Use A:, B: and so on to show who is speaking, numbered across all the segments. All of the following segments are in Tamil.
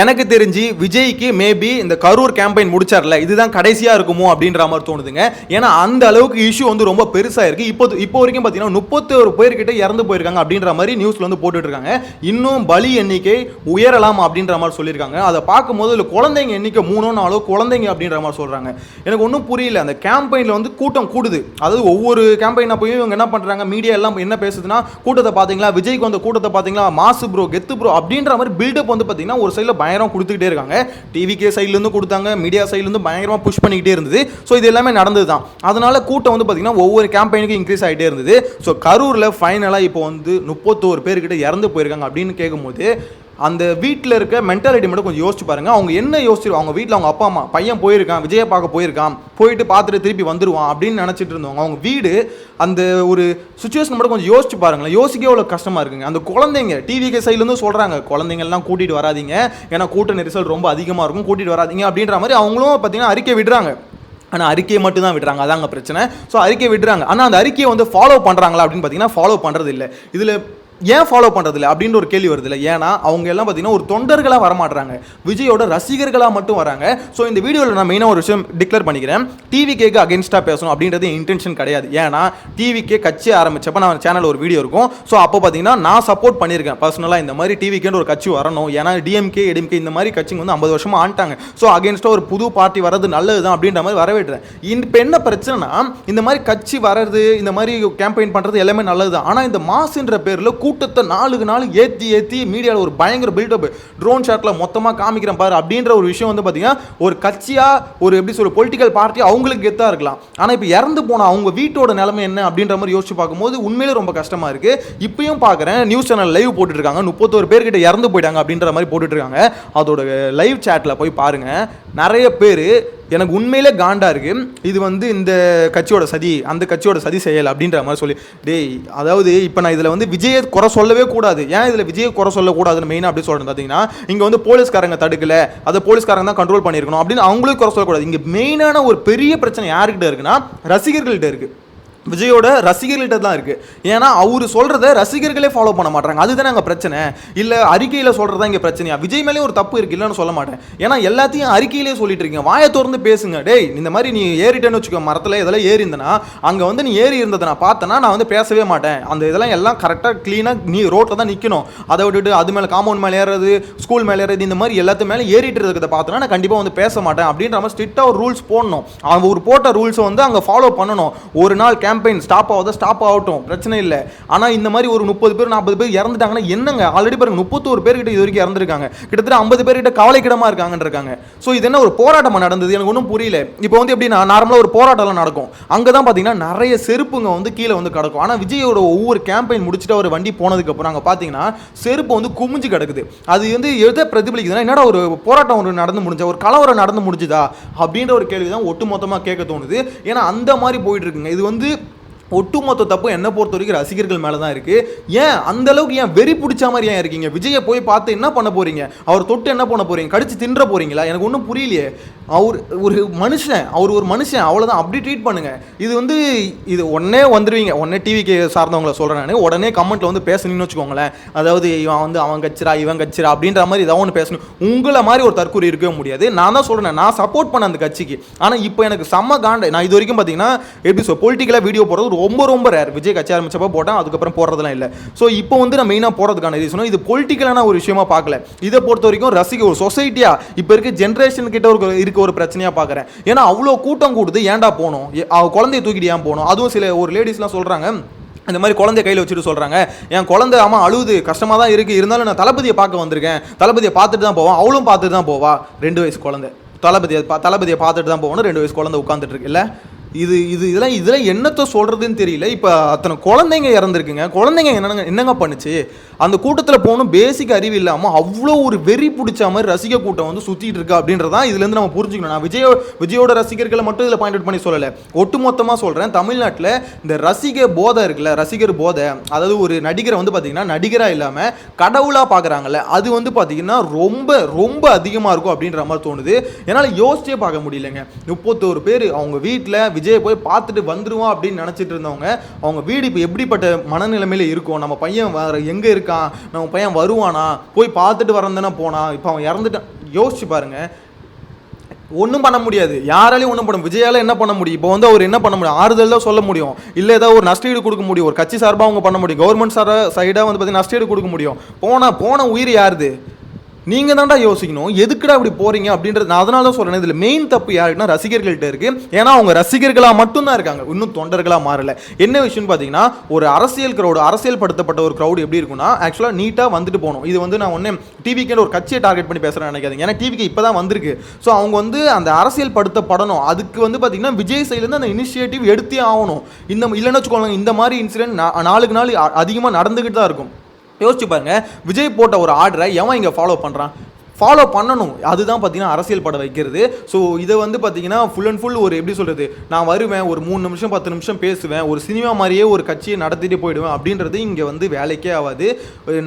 A: எனக்கு தெரிஞ்சு விஜய்க்கு மேபி இந்த கரூர் கேம்பெயின் முடிச்சார்ல இதுதான் கடைசியாக இருக்குமோ அப்படின்ற மாதிரி தோணுதுங்க. ஏன்னா அந்த அளவுக்கு இஷ்யூ வந்து ரொம்ப பெருசாக இருக்கு. இப்போ இப்போ வரைக்கும் பார்த்தீங்கன்னா முப்பத்தோரு பேர்கிட்ட இறந்து போயிருக்காங்க அப்படின்ற மாதிரி நியூஸில் வந்து போட்டுட்ருக்காங்க. இன்னும் பலி எண்ணிக்கை உயரலாம் அப்படின்ற மாதிரி சொல்லியிருக்காங்க. அதை பார்க்கும்போது இல்லை குழந்தைங்க எண்ணிக்கை மூணோ நாளோ குழந்தைங்க அப்படின்ற மாதிரி சொல்கிறாங்க எனக்கு ஒன்றும் புரியல. அந்த கேம்பெயினில் வந்து கூட்டம் கூடுது. அதாவது ஒவ்வொரு கேம்பெயினாக போய் இவங்க என்ன பண்ணுறாங்க மீடியா எல்லாம் என்ன பேசுதுன்னா கூட்டத்தை பார்த்தீங்களா விஜய்க்கு வந்த கூட்டத்தை பார்த்தீங்களா மாசு ப்ரோ கெத்து ப்ரோ அப்படின்ற மாதிரி பில்டப் வந்து பார்த்தீங்கன்னா ஒரு சைடில் பயங்கரம் கொடுத்துக்கிட்டே இருக்காங்க. டிவிகே சைட்லேருந்து கொடுத்தாங்க. மீடியா சைட்லேருந்து பயங்கரமாக புஷ் பண்ணிக்கிட்டே இருந்தது. ஸோ இது எல்லாமே நடந்தது தான் அதனால கூட்டம் வந்து பார்த்தீங்கன்னா ஒவ்வொரு கேம்பெயினுக்கும் இன்க்ரீஸ் ஆகிட்டே இருந்தது. ஸோ கரூரில் ஃபைனலாக இப்போ வந்து முப்பத்தோரு பேர்கிட்ட இறந்து போயிருக்காங்க அப்படின்னு கேட்கும்போது அந்த வீட்டில் இருக்க மென்டாலிட்டி மட்டும் கொஞ்சம் யோசிச்சு பாருங்கள் அவங்க என்ன யோசிச்சிருவாங்க அவங்க வீட்டில் அவங்க அப்பா அம்மா பையன் போயிருக்கான் விஜயை பார்க்க போயிருக்கான் போயிட்டு பார்த்துட்டு திருப்பி வந்துடுவான் அப்படின்னு நினச்சிட்டு இருந்தவங்க. அவங்க வீடு அந்த ஒரு சுச்சுவேஷன் மட்டும் கொஞ்சம் யோசிச்சு பாருங்களேன். யோசிக்க எவ்வளோ கஷ்டமாக இருக்குங்க. அந்த குழந்தைங்க டிவிகே சைட்லேருந்து சொல்கிறாங்க குழந்தைங்கள்லாம் கூட்டிகிட்டு வராதீங்க. ஏன்னா கூட்ட நெரிசல் ரொம்ப அதிகமாக இருக்கும். கூட்டிகிட்டு வராதீங்க. அப்படின்ற மாதிரி அவங்களும் பார்த்தீங்கன்னா அறிக்கை விடுறாங்க. ஆனால் அறிக்கையை மட்டும் தான் விடுறாங்க. அதாங்க பிரச்சனை. ஸோ அறிக்கை விடுறாங்க. ஆனால் அந்த அறிக்கையை வந்து ஃபாலோ பண்ணுறாங்களா அப்படின்னு பார்த்தீங்கன்னா ஃபாலோ பண்ணுறது இல்லை இதில் ஏன் ஃபாலோ பண்ணுறதில்ல அப்படின்ற ஒரு கேள்வி வருது இல்லை? ஏன்னா அவங்க எல்லாம் பார்த்தீங்கன்னா ஒரு தொண்டர்களாக வரமாட்டுறாங்க விஜயோட ரசிகர்களாக மட்டும் வராங்க. ஸோ இந்த வீடியோவில் நான் மெயினாக ஒரு விஷயம் டிக்ளேர் பண்ணிக்கிறேன். டிவி கேக்கு அகேன்ஸ்டாக பேசணும் அப்படின்றது இன்டென்ஷன் கிடையாது. ஏன்னா டிவிக்கே கட்சி ஆரம்பிச்சப்ப நான் சேனல் ஒரு வீடியோ இருக்கும். ஸோ அப்போ பார்த்தீங்கன்னா நான் சப்போர்ட் பண்ணியிருக்கேன். பர்சனலாக இந்த மாதிரி டிவிக்கேன்னு ஒரு கட்சி வரணும். ஏன்னா டிஎம்கே எடிஎம்கே இந்த மாதிரி கட்சிங்க வந்து ஐம்பது வருஷமாக ஆண்டாங்க ஸோ அகேன்ஸ்டாக ஒரு புது பார்ட்டி வர்றது நல்லது தான் அப்படின்ற மாதிரி வரவேற்றுறேன் இப்போ என்ன பிரச்சனைனா இந்த மாதிரி கட்சி வர்றது இந்த மாதிரி கேம்பெயின் பண்ணுறது எல்லாமே நல்லது தான் ஆனால் இந்த மாசுன்ற பேரில் கூட்டத்தை நாளுக்கு நாள் ஏற்றி ஏற்றி மீடியாவில் ஒரு பயங்கர பில்டப் ட்ரோன் ஷாட்டில் மொத்தமாக காமிக்கிறேன் பாரு அப்படின்ற ஒரு விஷயம் வந்து பார்த்தீங்கன்னா ஒரு கட்சியாக ஒரு எப்படி சொல்ற பொலிட்டிக்கல் பார்ட்டி அவங்களுக்கு கெத்தாக இருக்கலாம். ஆனால் இப்போ இறந்து போனால் அவங்க வீட்டோட நிலைமை என்ன அப்படின்ற மாதிரி யோசிச்சு பார்க்கும்போது உண்மையிலே ரொம்ப கஷ்டமாக இருக்குது இப்பயும் பார்க்குறேன் நியூஸ் சேனல் லைவ் போட்டுட்டு முப்பத்தோரு பேர்கிட்ட இறந்து போயிட்டாங்க அப்படின்ற மாதிரி போட்டுட்ருக்காங்க. அதோட லைவ் சேட்டில் போய் பாருங்கள் நிறைய பேர் எனக்கு உண்மையிலே காண்டா இருக்கு. இது வந்து இந்த கட்சியோட சதி அந்த கட்சியோட சதி செயல் அப்படின்ற மாதிரி சொல்லி டேய் அதாவது இப்போ நான் இதில் வந்து விஜயை குறை சொல்லவே கூடாது. ஏன் இதில் விஜயை குறை சொல்லக்கூடாதுன்னு மெயினாக அப்படி சொல்கிறேன் பார்த்தீங்கன்னா இங்கே வந்து போலீஸ்காரங்க தடுக்கல அதை போலீஸ்காரங்க தான் கண்ட்ரோல் பண்ணியிருக்கணும் அப்படின்னு அவங்களும் குறை சொல்லக்கூடாது. இங்கே மெயினான ஒரு பெரிய பிரச்சனை யாருக்கிட்ட இருக்குன்னா ரசிகர்கள்ட்ட இருக்குது விஜயோட ரசிகர்கள்ட்ட தான் இருக்கு. ஏன்னா அவர் சொல்றத ரசிகர்களே ஃபாலோ பண்ண மாட்டாங்க அதுதானே அங்கே பிரச்சனை. இல்லை அறிக்கையில் சொல்றதா இங்கே பிரச்சனையா? விஜய் மேலேயும் ஒரு தப்பு இருக்கு இல்லைன்னு சொல்ல மாட்டேன். ஏன்னா எல்லாத்தையும் அறிக்கையிலே சொல்லிட்டு இருக்கீங்க. வாயை திறந்து பேசுங்க. டேய் இந்த மாதிரி நீ ஏறிட்டேன்னு வச்சுக்கோ மரத்தில் இதெல்லாம் ஏறி இருந்தனா அங்கே வந்து நீ ஏறி இருந்ததை நான் பார்த்தேன்னா நான் வந்து பேசவே மாட்டேன். அந்த இதெல்லாம் எல்லாம் கரெக்டாக க்ளீனாக நீ ரோட்டில் தான் நிற்கணும் அதை விட்டுட்டு அது மேலே காம்பவுண்ட் மேலே ஏறது ஸ்கூல் மேலே ஏறது இந்த மாதிரி எல்லாத்து மேலே ஏறிட்டு இருக்கிறத பார்த்தோன்னா நான் கண்டிப்பாக வந்து பேச மாட்டேன். அப்படின்ற மாதிரி ஸ்ட்ரிக்டாக ஒரு ரூல்ஸ் போடணும். அவங்க ஒரு போட்ட ரூல்ஸை வந்து அங்கே ஃபாலோ பண்ணணும். ஒரு நாள் கேம்ப் கேம்பெயின் ஸ்டாப் ஆகுதா ஸ்டாப் ஆகட்டும். பிரச்சனை இல்லை. ஆனால் இந்த மாதிரி ஒரு முப்பது பேர் நாற்பது பேர் இறந்துட்டாங்கன்னா என்னங்க? ஆல்ரெடி பாருங்க முப்பத்தோரு பேர்கிட்ட இது வரைக்கும் இறந்துருக்காங்க. கிட்டத்தட்ட ஐம்பது பேர்கிட்ட கவலைக்கிடமாக இருக்காங்கன்னு இருக்காங்க ஸோ இது என்ன ஒரு போராட்டமாக நடந்தது? எனக்கு ஒன்றும் புரியல. இப்போ வந்து எப்படின்னா நார்மலாக ஒரு போராட்டம்லாம் நடக்கும். அங்கே தான் பார்த்தீங்கன்னா நிறைய செருப்புங்க வந்து கீழே வந்து கிடக்கும். ஆனால் விஜயோட ஒவ்வொரு கேம்பெயின் முடிச்சுட்டு அவர் வண்டி போனதுக்கப்புறம் அங்கே பார்த்தீங்கன்னா செருப்பு வந்து குமிஞ்சு கிடக்குது. அது வந்து எதை பிரதிபலிக்குதுன்னா என்னடா ஒரு போராட்டம் ஒரு நடந்து முடிஞ்சா ஒரு கலவரம் நடந்து முடிஞ்சுதா? அப்படின்ற ஒரு கேள்வி தான் ஒட்டுமொத்தமாக கேட்க தோணுது. ஏன்னா அந்த மாதிரி போயிட்டு இருக்குங்க. இது வந்து ஒட்டுமொத்த தப்பு என்னை பொறுத்த வரைக்கும் ரசிகர்கள் மேலே தான் இருக்குது ஏன்? அந்த அளவுக்கு ஏன் வெறி பிடிச்ச மாதிரி ஏன் இருக்கீங்க? விஜயை போய் பார்த்து என்ன பண்ண போகிறீங்க அவர் தொட்டு என்ன பண்ண போகிறீங்க கடிச்சு தின்ற போகிறீங்களா எனக்கு ஒன்றும் புரியலையே. அவர் ஒரு மனுஷன் அவர் ஒரு மனுஷன் அவ்வளோதான் அப்படி ட்ரீட் பண்ணுங்க. இது வந்து இது உடனே வந்துடுவீங்க உடனே டிவிக்கு சார்ந்தவங்களை சொல்கிறேன் நான். உடனே கமெண்ட்டில் வந்து பேசணும்னு வச்சுக்கோங்களேன். அதாவது இவன் வந்து அவன் கச்சிரா இவன் கச்சிரா அப்படின்ற மாதிரி ஏதாவது ஒன்று பேசணும். உங்களை மாதிரி ஒரு தற்கொலை இருக்கவே முடியாது. நான் தான் சொல்கிறேன் நான் சப்போர்ட் பண்ண அந்த கட்சிக்கு. ஆனால் இப்போ எனக்கு செம்ம காண்டை நான் இது வரைக்கும் பார்த்தீங்கன்னா எப்படி சொல் பொலிட்டிக்கலாக வீடியோ போடுறது ரொம்ப ரொம்ப ரேர் விஜய் கட்சி ஆரம்பிச்சப்போ போட்டேன் அதுக்கப்புறம் போடுறதுலாம் இல்லை. ஸோ இப்போ வந்து நான் மெயினாக போகிறதுக்கான ரீசனும் இது பொலிட்டிக்கலான ஒரு விஷயமா பார்க்கல. இதை பொறுத்த வரைக்கும் ரசிக ஒரு சொசைட்டியா இப்போ இருக்க ஜென்ரேஷன் கிட்ட ஒரு இருக்க ஒரு பிரச்சனையாக பார்க்குறேன். ஏன்னா அவ்வளோ கூட்டம் கூடுது ஏன்டா போகணும் குழந்தைய தூக்கிட்டு ஏன் போகணும் அதுவும் சில ஒரு லேடிஸ்லாம் சொல்கிறாங்க இந்த மாதிரி குழந்தைய கையில் வச்சுட்டு சொல்கிறாங்க என் குழந்தை ஆமாம் அழுது கஷ்டமாக தான் இருக்குது இருந்தாலும் நான் தளபதியை பார்க்க வந்திருக்கேன். தளபதியை பார்த்துட்டு தான் போவான் அவளும் பார்த்துட்டு தான் போவா. ரெண்டு வயசு குழந்தை. தளபதியை பா தளபதியை பார்த்துட்டு தான் போகணும் ரெண்டு வயசு குழந்தை உட்காந்துட்டு இருக்குல்ல இது இது இதெல்லாம் இதெல்லாம் என்னத்தை சொல்கிறதுன்னு தெரியல. இப்போ அத்தனை குழந்தைங்க இறந்துருக்குங்க. குழந்தைங்க என்னங்க என்னங்க பண்ணுச்சு? அந்த கூட்டத்தில் போகணும் பேசிக் அறிவு இல்லாமல் அவ்வளோ ஒரு வெறி பிடிச்ச மாதிரி ரசிக கூட்டம் வந்து சுற்றிட்டு இருக்கா அப்படின்றதான் இதுலேருந்து நம்ம புரிஞ்சுக்கணும். நான் விஜயோ விஜயோட ரசிகர்களை மட்டும் இதில் பாயிண்ட் அவுட் பண்ணி சொல்லலை. ஒட்டுமொத்தமாக சொல்கிறேன் தமிழ்நாட்டில் இந்த ரசிக போதை இருக்குல்ல ரசிகர் போதை அதாவது ஒரு நடிகரை வந்து பார்த்திங்கன்னா நடிகராக இல்லாமல் கடவுளாக பார்க்குறாங்கல்ல அது வந்து பார்த்தீங்கன்னா ரொம்ப ரொம்ப அதிகமாக இருக்கும் அப்படின்ற மாதிரி தோணுது. என்னால் யோசிச்சே பார்க்க முடியலங்க. முப்பத்தோரு பேர் அவங்க வீட்டில் விஜய் போய் பார்த்துட்டு வந்துடுவோம் அப்படின்னு நினச்சிட்டு இருந்தவங்க அவங்க வீடு இப்போ எப்படிப்பட்ட மனநிலைமையில இருக்கும் நம்ம பையன் வர எங்கே இருக்கான் நம்ம பையன் வருவானா போய் பார்த்துட்டு வரந்தானே போனான் இப்போ அவன் இறந்துட்டான். யோசிச்சு பாருங்க. ஒன்றும் பண்ண முடியாது. யாராலையும் ஒன்றும் பண்ண விஜயால என்ன பண்ண முடியும்? இப்போ வந்து அவர் என்ன பண்ண முடியும்? ஆறுதல் தான் சொல்ல முடியும். இல்லை ஏதாவது ஒரு நஷ்டஈடு கொடுக்க முடியும். ஒரு கட்சி சார்பாக அவங்க பண்ண முடியும். கவர்மெண்ட் சார சைடாக வந்து பார்த்தீங்கன்னா நஷ்டஈடு கொடுக்க முடியும். போனால் போன உயிர் யாருது? நீங்கள் தான்டா யோசிக்கணும். எதுக்குடா இப்படி போகிறீங்க அப்படின்றது நான் அதனால தான் சொல்கிறேன் இதில் மெயின் தப்பு யாருக்குன்னா ரசிகர்கள்ட்ட இருக்குது ஏன்னா அவங்க ரசிகர்களாக மட்டும்தான் இருக்காங்க. இன்னும் தொண்டர்களாக மாறல. என்ன விஷயம்னு பார்த்தீங்கன்னா ஒரு அரசியல் க்ரௌடு அரசியல் படுத்தப்பட்ட ஒரு க்ரௌடு எப்படி இருக்கும்னா ஆக்சுவலாக நீட்டாக வந்துட்டு போகணும். இது வந்து நான் ஒன்று டிவிக்கு ஒரு கட்சியை டார்கெட் பண்ணி பேசுகிறேன் நினைக்காதீங்க. ஏன்னா டிவிக்கு இப்போ தான் வந்திருக்கு. ஸோ அவங்க வந்து அந்த அரசியல் படுத்தப்படணும் அதுக்கு வந்து பார்த்தீங்கன்னா விஜய் சைட்லேருந்து அந்த இனிஷியேட்டிவ் எடுத்தே ஆகணும். இந்த இல்லைன்னு வச்சுக்கோங்க இந்த மாதிரி இன்சிடென்ட் நாளுக்கு நாள் அதிகமாக நடந்துக்கிட்டு தான் இருக்கும். யோசிச்சு பாருங்க. விஜய் போட்ட ஒரு ஆர்டரை எவன் இங்கே ஃபாலோ பண்ணுறான் ஃபாலோ பண்ணணும். அதுதான் பார்த்தீங்கன்னா அரசியல் படம் வைக்கிறது. ஸோ இதை வந்து பார்த்தீங்கன்னா ஃபுல் அண்ட் ஃபுல் ஒரு எப்படி சொல்கிறது நான் வருவேன் ஒரு மூணு நிமிஷம் பத்து நிமிஷம் பேசுவேன் ஒரு சினிமா மாதிரியே ஒரு கட்சியை நடத்திட்டு போயிடுவேன் அப்படின்றது இங்கே வந்து வேலைக்கே ஆகாது.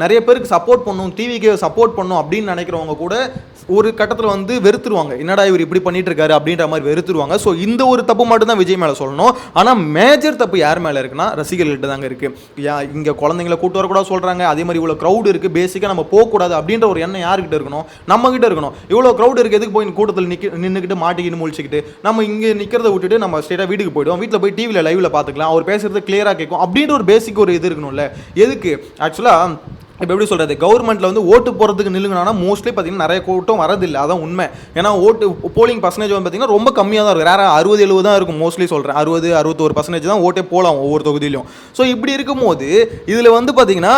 A: நிறைய பேருக்கு சப்போர்ட் பண்ணும் டிவிக்கு சப்போர்ட் பண்ணும் அப்படின்னு நினைக்கிறவங்க கூட ஒரு கட்டத்தில் வந்து வெறுத்துருவாங்க. என்னடா இவர் இப்படி பண்ணிட்டு இருக்காரு அப்படின்ற மாதிரி வெறுத்துருவாங்க. ஸோ இந்த ஒரு தப்பு மட்டும் தான் விஜய் மேலே சொல்லணும். ஆனால் மேஜர் தப்பு யார் மேலே இருக்குன்னா ரசிகர்கள்ட்ட தாங்க இருக்குது யா இங்கே குழந்தைங்கள கூட்டு வரக்கூடாது சொல்கிறாங்க அதே மாதிரி இவ்வளோ க்ரௌடு இருக்குது பேசிக்காக நம்ம போகக்கூடாது அப்படின்ற ஒரு எண்ணம் யார்கிட்ட இருக்கணும்? நம்ம கிட்ட இருக்கணும். இவ்வளோ க்ரௌட் இருக்குது எதுக்கு போய் கூட்டத்தில் நிக்க நின்றுக்கிட்டு மாட்டிக்கிட்டு முழிச்சிக்கிட்டு? நம்ம இங்கே நிற்கிறத விட்டுட்டு நம்ம ஸ்ட்ரெயிட்டாக வீட்டுக்கு போயிடுவோம். வீட்டில் போய் டிவியில் லைவில் பார்த்துக்கலாம். அவர் பேசுகிறது கிளியராக கேட்கும். அப்படின்ற ஒரு பேசிக் ஒரு இது இருக்கணும்ல. எதுக்கு? ஆக்சுவலாக இப்போ எப்படி சொல்கிறது கவர்மெண்ட்டில் வந்து ஓட்டு போகிறதுக்கு நில்லுங்கன்னா மோஸ்ட்லி பார்த்தீங்கன்னா நிறைய கூட்டம் வரதில்லை அதான் உண்மை. ஏன்னா ஓட்டு போலிங் பர்சன்டேஜ் வந்து பார்த்திங்கன்னா ரொம்ப கம்மியாக தான் இருக்கும் ரேராக அறுபது எழுபது தான் இருக்கும் மோஸ்ட்லி சொல்கிறேன் அறுபது அறுபத்தோரு பர்சன்டேஜ் தான் ஓட்டே போகலாம் ஒவ்வொரு தொகுதியிலும். ஸோ இப்படி இருக்கும்போது இதில் வந்து பார்த்தீங்கன்னா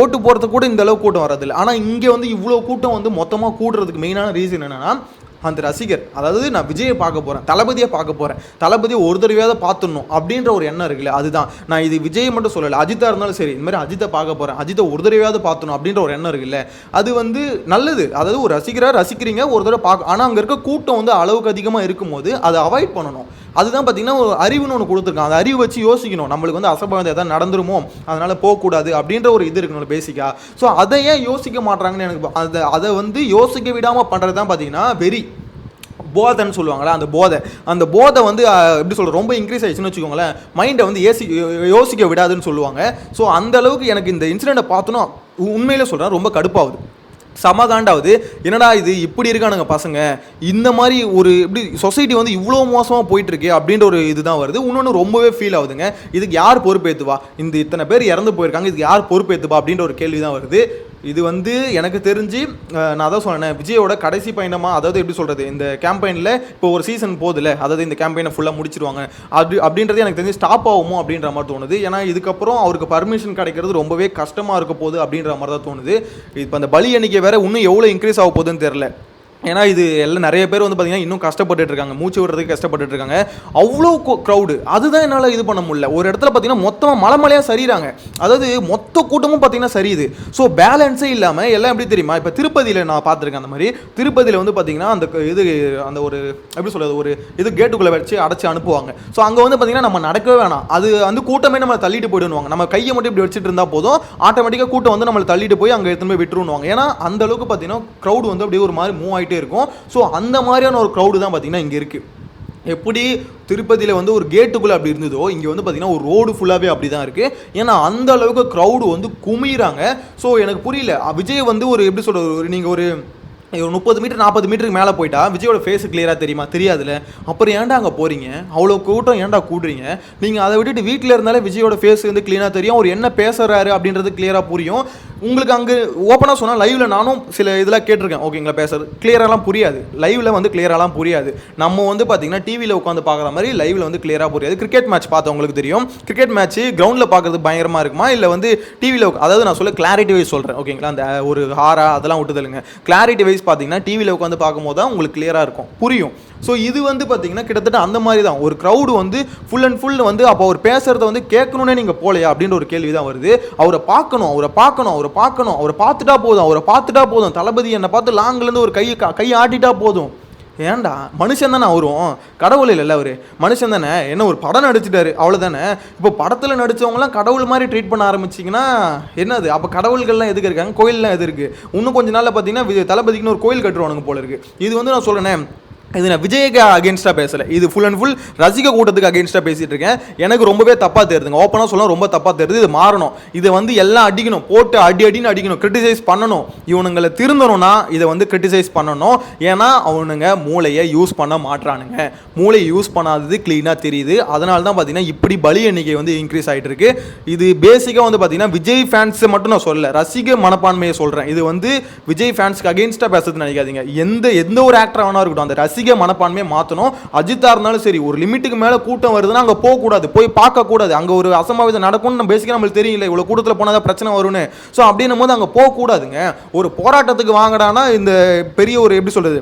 A: ஓட்டு போகிறதுக்கு கூட இந்த அளவு கூட்டம் வரதில்லை ஆனால் இங்கே வந்து இவ்வளோ கூட்டம் வந்து மொத்தமாக கூடுறதுக்கு மெயினான ரீசன் என்னென்னா அந்த ரசிகர் அதாவது நான் விஜயை பார்க்க போகிறேன் தளபதியை பார்க்க போகிறேன் தளபதியை ஒரு தடவையாவது பார்த்துடணும் அப்படின்ற ஒரு எண்ணம் இருக்குல்ல அதுதான். நான் இது விஜய் மட்டும் சொல்லலை அஜித்தாக இருந்தாலும் சரி இந்த மாதிரி அஜித்தை பார்க்க போகிறேன் அஜித்தை ஒரு தடவையாவது பார்த்துணும் அப்படின்ற ஒரு எண்ணம் இருக்குல்ல அது வந்து நல்லது. அதாவது ஒரு ரசிகராக ரசிக்கிறீங்க ஒரு தடவை பார்க்க ஆனால் அங்கே இருக்க கூட்டம் வந்து அளவுக்கு அதிகமாக இருக்கும்போது அதை அவாய்ட் பண்ணணும். அதுதான் பார்த்தீங்கன்னா ஒரு அறிவுன்னு ஒன்று கொடுத்துருக்கான் அந்த அறிவு வச்சு யோசிக்கணும். நம்மளுக்கு வந்து அசம்பாவிதம் எதாவது நடந்துருமோ அதனால் போகக்கூடாது அப்படின்ற ஒரு இது இருக்கணும் பேசிக்காக ஸோ அதை ஏன் யோசிக்க மாட்றாங்கன்னு எனக்கு அதை அதை வந்து யோசிக்க விடாமல் பண்ணுறது தான் பார்த்தீங்கன்னா வெறி. போதைன்னு சொல்லுவாங்களே அந்த போதை. அந்த போதை வந்து எப்படி சொல்ற ரொம்ப இன்க்ரீஸ் ஆயிடுச்சுன்னு வச்சுக்கோங்களேன். மைண்டை வந்து ஏசி யோசிக்க விடாதுன்னு சொல்லுவாங்க. ஸோ அந்த அளவுக்கு எனக்கு இந்த இன்சிடெண்ட்டை பார்த்தோன்னா உண்மையிலே சொல்கிறேன் ரொம்ப கடுப்பாகுது. சமாதாண்டாவது என்னடா இது இப்படி இருக்கானுங்க பசங்க? இந்த மாதிரி ஒரு இப்படி சொசைட்டி வந்து இவ்வளோ மோசமாக போயிட்டுருக்கு அப்படின்ற ஒரு இதுதான் வருது. இன்னொன்று ரொம்பவே ஃபீல் ஆகுதுங்க. இதுக்கு யார் பொறுப்பேற்றுவா இந்த இத்தனை பேர் இறந்து போயிருக்காங்க இதுக்கு யார் பொறுப்பேற்றுவா அப்படின்ற ஒரு கேள்வி தான் வருது. இது வந்து எனக்கு தெரிஞ்சு நான் அதான் சொன்னேன் விஜயோட கடைசி பயணமாக அதாவது எப்படி சொல்கிறது இந்த கேம்பெயினில் இப்போ ஒரு சீசன் போதில்ல அதாவது இந்த கேம்பெயினை ஃபுல்லாக முடிச்சிருவாங்க. அப்படி அப்படின்றது எனக்கு தெரிஞ்சு ஸ்டாப் ஆகுமோ அப்படின்ற மாதிரி தோணுது. ஏன்னா இதுக்கப்புறம் அவருக்கு பர்மிஷன் கிடைக்கிறது ரொம்பவே கஷ்டமாக இருக்க போகுது அப்படின்ற மாதிரி தான் தோணுது. இப்போ அந்த பலி எண்ணிக்கை வேறு இன்னும் எவ்வளோ இன்க்ரீஸ் ஆக போகுதுன்னு தெரில ஏன்னா இது எல்லாம் நிறைய பேர் வந்து பார்த்தீங்கன்னா இன்னும் கஷ்டப்பட்டுட்டு இருக்காங்க. மூச்சு விடுறதுக்கு கஷ்டப்பட்டுட்டு இருக்காங்க. அவ்வளோ க்ரௌடு அதுதான் என்னால் இது பண்ண முடியல. ஒரு இடத்துல பார்த்தீங்கன்னா மொத்தமாக மலை மலையாக சரிறாங்க அதாவது மொத்த கூட்டமும் பார்த்தீங்கன்னா சரியுது. ஸோ பேலன்ஸே இல்லாமல் எல்லாம் எப்படி தெரியுமா? இப்போ திருப்பதியில் நான் பார்த்துருக்கேன் அந்த மாதிரி. திருப்பதியில் வந்து பார்த்தீங்கன்னா அந்த இது அந்த ஒரு எப்படி சொல்கிறது ஒரு இது கேட்டுக்குள்ளே வச்சு அடைச்சி அனுப்புவாங்க. ஸோ அங்கே வந்து பார்த்தீங்கன்னா நம்ம நடக்கவே வேணாம். அது வந்து கூட்டமே நம்ம தள்ளிட்டு போயிடுவாங்க நம்ம கையை மட்டும் இப்படி வச்சுட்டு இருந்தால் போதும். ஆட்டோமேட்டிக்காக கூட்டம் வந்து நம்மளை தள்ளிட்டு போய் அங்கே எடுத்துன்னு போய் விட்டுருவாங்க ஏன்னா அந்த அளவுக்கு பார்த்தீங்கன்னா க்ரௌடு வந்து அப்படியே ஒரு மாதிரி மூவ் ஆகிட்டு இருக்கும். ஸோ அந்த மாதிரியான ஒரு க்ரௌடு தான் பார்த்தீங்கன்னா இங்கே இருக்குது எப்படி திருப்பதியில் வந்து ஒரு கேட்டுக்குள்ளே அப்படி இருந்ததோ இங்கே வந்து பார்த்தீங்கன்னா ஒரு ரோடு ஃபுல்லாகவே அப்படி தான் இருக்குது ஏன்னா அந்த அளவுக்கு க்ரௌடு வந்து குமிறாங்க ஸோ எனக்கு புரியல. விஜய் வந்து ஒரு எப்படி சொல்கிறது ஒரு நீங்கள் ஒரு ஒரு முப்பது மீட்டர் நாற்பது மீட்டருக்கு மேலே போயிட்டா? விஜயோட ஃபேஸ் கிளியராக தெரியுமா? தெரியாதுல அப்புறம் ஏன்டா அங்கே போகிறீங்க அவ்வளோ கூட்டம் ஏன்டா கூடுறீங்க? நீங்கள் அதை விட்டுட்டு வீட்டில் இருந்தாலே விஜயோட ஃபேஸ் வந்து க்ளீனாக தெரியும். அவர் என்ன பேசுகிறாரு அப்படின்றது கிளியராக புரியும். உங்களுக்கு அங்கே ஓப்பனாக சொன்னால் லைவில் நானும் சில இதெல்லாம் கேட்டிருக்கேன். ஓகேங்களா பேசுறது கிளியரெல்லாம் புரியாது. லைவில் வந்து கிளியரெல்லாம் புரியாது. நம்ம வந்து பார்த்தீங்கன்னா டிவியில் உட்காந்து பார்க்குற மாதிரி லைவில் வந்து கிளியராக புரியாது. கிரிக்கெட் மேட்ச் பார்த்தவங்களுக்கு தெரியும். கிரிக்கெட் மேட்ச் கிரவுண்டில் பார்க்குறது பயங்கரமாக இருக்குமா? இல்லை வந்து டிவியில் அதாவது நான் சொல்ல கிளாரிட்டி வைஸ் சொல்கிறேன் ஓகேங்களா அந்த ஒரு ஹாரா அதெல்லாம் விட்டுதலுங்க கிளாரிட்டி வைஸ் பார்த்தீங்கன்னா டிவியில் உட்காந்து பார்க்கும்போது தான் உங்களுக்கு கிளியராக இருக்கும். புரியும். ஸோ இது வந்து பார்த்தீங்கன்னா கிட்டத்தட்ட அந்த மாதிரி தான். ஒரு க்ரௌடு வந்து ஃபுல் அண்ட் ஃபுல் வந்து அப்போ அவர் பேசுறத வந்து கேட்கணுன்னே நீங்கள் போலையா அப்படின்ற ஒரு கேள்வி தான் வருது. அவரை பார்க்கணும் அவரை பார்க்கணும் அவரை பார்க்கணும். அவரை பார்த்துட்டா போதும் அவரை பார்த்துட்டா போதும். தளபதி என்னை பார்த்து லாங்கிலேருந்து ஒரு கை கை ஆட்டிட்டா போதும். ஏன்டா? மனுஷன் தானே அவரும் கடவுள் இல்லைல்ல அவர். மனுஷன் தானே? என்ன ஒரு படம் நடிச்சிட்டாரு. அவ்வளோதானே இப்போ படத்தில் நடித்தவங்களாம் கடவுள் மாதிரி ட்ரீட் பண்ண ஆரம்பிச்சிங்கன்னா என்னது? அப்போ கடவுள்கள்லாம் எதுக்கு இருக்காங்க? கோயில்லாம் எது இருக்குது இன்னும் கொஞ்ச நாளில் பார்த்தீங்கன்னா தளபதிக்குன்னு ஒரு கோயில் கட்டுருவானுங்க போல இருக்குது இது வந்து நான் சொல்றேனே. இது நான் விஜய்க்கு அகேன்ஸ்டாக பேசலை. இது ஃபுல் அண்ட் ஃபுல் ரசிக கூட்டத்துக்கு அகேன்ஸ்டாக பேசிகிட்டு இருக்கேன். எனக்கு ரொம்பவே தப்பாக தெரியுதுங்க. ஓப்பனாக சொல்ல ரொம்ப தப்பாக தெரியுது. இது மாறணும். இதை வந்து எல்லாம் அடிக்கணும். போட்டு அடி அடின்னு அடிக்கணும். கிரிட்டிசைஸ் பண்ணணும். இவனுங்களை திருந்தணும்னா இதை வந்து கிரிட்டிசைஸ் பண்ணணும். ஏன்னா அவனுங்க மூளையை யூஸ் பண்ண மாட்றானுங்க. மூளையை யூஸ் பண்ணாதது க்ளீனாக தெரியுது. அதனால தான் பார்த்தீங்கன்னா இப்படி பலி எண்ணிக்கை வந்து இன்க்ரீஸ் ஆகிட்டு இருக்கு. இது பேசிக்காக வந்து பார்த்தீங்கன்னா விஜய் ஃபேன்ஸை மட்டும் நான் சொல்லலை. ரசிக மனப்பான்மையை சொல்கிறேன் இது வந்து விஜய் ஃபேன்ஸ்க்கு அகேன்ஸ்டாக பேசுறதுன்னு நினைக்காதீங்க. எந்த எந்த ஒரு ஆக்டர் வேணா இருக்கட்டும் அந்த ரசிக மனப்பான்மையை மாற்றணும் அஜித்தாக இருந்தாலும் சரி ஒரு லிமிட்டுக்கு மேலே கூட்டம் வருதுன்னா அங்கே போகக்கூடாது. போய் பார்க்கக்கூடாது. அங்கே ஒரு அசம்பாவிதம் நடக்கும்னு நம்ம பேசிக்க நம்மளுக்கு தெரியல. இவ்வளோ கூட்டத்தில் போனால் தான் பிரச்சனை வரும்னு. ஸோ அப்படின்னும் போது அங்கே போகக்கூடாதுங்க. ஒரு போராட்டத்துக்கு வாங்கடானா இந்த பெரிய ஒரு எப்படி சொல்கிறது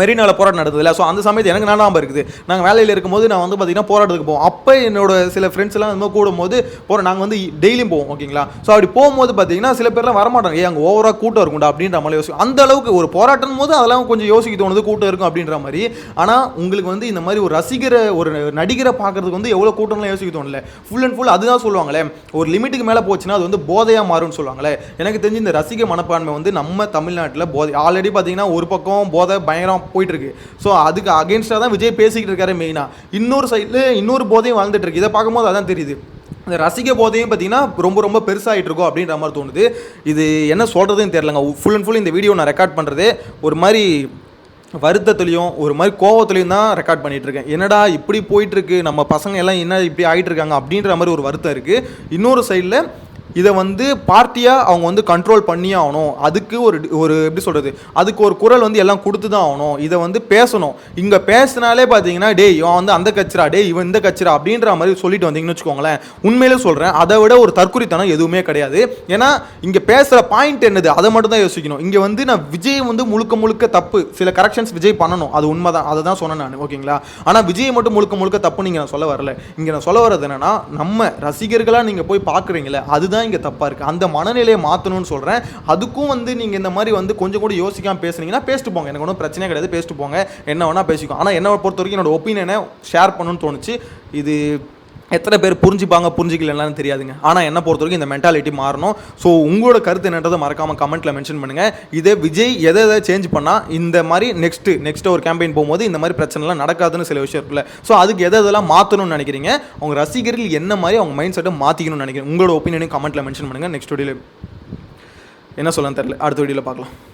A: மெரினாவில் போராட்டம் நடந்ததுல. ஸோ அந்த சமயத்து எனக்கு ஞாபகம் இருக்குது. நாங்கள் வேலையில் இருக்கும்போது நான் வந்து பார்த்தீங்கன்னா போராட்டத்துக்கு போவோம். அப்போ என்னோட சில ஃப்ரெண்ட்ஸ்லாம் இந்த மாதிரி கூடும்போது போகிறோம் நாங்கள் வந்து டெய்லியும் போவோம் ஓகேங்களா? ஸோ அப்படி போகும்போது பார்த்தீங்கன்னா சில பேர்லாம் வரமாட்டாங்க. ஏன் அங்கே ஓவராக கூட்டம் இருக்கும்டா அப்படின்ற மாதிரி யோசிக்கும் அந்த அளவுக்கு ஒரு போராட்டம் போது அதெல்லாம் கொஞ்சம் யோசிக்க தோணுது கூட்டம் இருக்கும் அப்படின்ற மாதிரி. ஆனால் உங்களுக்கு வந்து இந்த மாதிரி ஒரு ரசிகரை ஒரு நடிகரை பார்க்கறதுக்கு வந்து எவ்வளோ கூட்டம்லாம் யோசிக்க தோணல. ஃபுல் அண்ட் ஃபுல் அதுதான் சொல்லுவாங்களே. ஒரு லிமிட்டுக்கு மேலே போச்சுன்னா அது வந்து போதையாக மாறும்னு சொல்லுவாங்களே. எனக்கு தெரிஞ்சு இந்த ரசிக மனப்பான்மை வந்து நம்ம தமிழ்நாட்டில் போதை ஆல்ரெடி பார்த்தீங்கன்னா ஒரு பக்கம் போதை பயங்கரம் போயிட்டுருக்கு. ஸோ அதுக்கு அகேன்ஸ்டாக தான் விஜய் பேசிக்கிட்டு இருக்காரு மெயினாக இன்னொரு சைடில் இன்னொரு போதையும் வாழ்ந்துட்டு இருக்கு. இதை பார்க்கும்போது அதான் தெரியுது. இந்த ரசிக போதையும் பார்த்தீங்கன்னா ரொம்ப ரொம்ப பெருசாகிட்டு இருக்கும் அப்படின்ற மாதிரி தோணுது. இது என்ன சொல்கிறதுன்னு தெரிலங்க ஃபுல் அண்ட் ஃபுல் இந்த வீடியோ நான் ரெக்கார்ட் பண்ணுறதே ஒரு மாதிரி வருத்தத்துலையும் ஒரு மாதிரி கோவத்துலையும் தான் ரெக்கார்ட் பண்ணிட்டு இருக்கேன். என்னடா இப்படி போயிட்டு இருக்கு? நம்ம பசங்க எல்லாம் என்ன இப்படி ஆகிட்டு இருக்காங்க அப்படின்ற மாதிரி ஒரு வருத்தம் இருக்குது இன்னொரு சைடில் இதை வந்து பார்ட்டியாக அவங்க வந்து கண்ட்ரோல் பண்ணியே ஆகணும். அதுக்கு ஒரு ஒரு எப்படி சொல்கிறது அதுக்கு ஒரு குரல் வந்து எல்லாம் கொடுத்து தான் ஆகணும். இதை வந்து பேசணும். இங்கே பேசினாலே பார்த்தீங்கன்னா டேய் இவன் வந்து அந்த கட்சிரா டே இவன் இந்த கட்சிரா அப்படின்ற மாதிரி சொல்லிட்டு வந்தீங்கன்னு வச்சுக்கோங்களேன். உண்மையிலே சொல்கிறேன் அதை விட ஒரு தற்குறித்தனம் எதுவுமே கிடையாது. ஏன்னா இங்கே பேசுகிற பாயிண்ட் என்னது? அதை மட்டும் தான் யோசிக்கணும். இங்கே வந்து நான் விஜய் வந்து முழுக்க முழுக்க தப்பு. சில கரெக்ஷன்ஸ் விஜய் பண்ணணும். அது உண்மை தான் அதை தான் சொன்னேன் நான். ஓகேங்களா? ஆனால் விஜய் மட்டும் முழுக்க முழுக்க தப்பு நீங்கள் நான் சொல்ல வரல. இங்கே நான் சொல்ல வர்றது என்னன்னா நம்ம ரசிகர்களாக நீங்கள் போய் பார்க்குறீங்களே அதுதான் இங்கே தப்பாக இருக்குது அந்த மனநிலையை மாற்றணும்னு சொல்கிறேன் அதுக்கும் வந்து நீங்கள் இந்த மாதிரி வந்து கொஞ்சம் கூட யோசிக்காமல் பேசுனீங்கன்னா பேசிட்டு போங்க. எனக்கு ஒன்றும் பிரச்சனையே கிடையாது. பேசிட்டு போங்க. என்ன வேணால் பேசிக்கோ. ஆனால் என்னை பொறுத்த வரைக்கும் என்னோட ஒப்பீனியனை ஷேர் பண்ணணும்னு தோணுச்சு. இது எத்தனை பேர் புரிஞ்சுப்பாங்க புரிஞ்சிக்கலன்னு தெரியாதுங்க. ஆனால் என்ன பொறுத்த வரைக்கும் இந்த மென்டாலிட்டி மாறணும். ஸோ உங்களோட கருத்து என்னன்றதை மறக்காமல் கமெண்ட்டில் மென்ஷன் பண்ணுங்கள் இதே விஜய் எதை எதை சேஞ்ச் பண்ணால் இந்த மாதிரி நெக்ஸ்ட்டு நெக்ஸ்ட்டு ஒரு கேம்பெயின் போகும்போது இந்த மாதிரி பிரச்சனைலாம் நடக்காதுன்னு சில விஷயம் இருக்குல்ல. ஸோ அதுக்கு எதை எதெல்லாம் மாற்றணும்னு நினைக்கிறீங்க? அவங்க ரசிகர்கள் என்ன மாதிரி அவங்க மைண்ட் செட்டை மாற்றிக்கணும்னு நினைக்கிறேன் உங்களோட ஒப்பீனியனையும் கமெண்ட்டில் மென்ஷன் பண்ணுங்கள் நெக்ஸ்ட் வீடியோவில் என்ன சொல்லலாம் தெரியல. அடுத்த வீடியோவில் பார்க்கலாம்.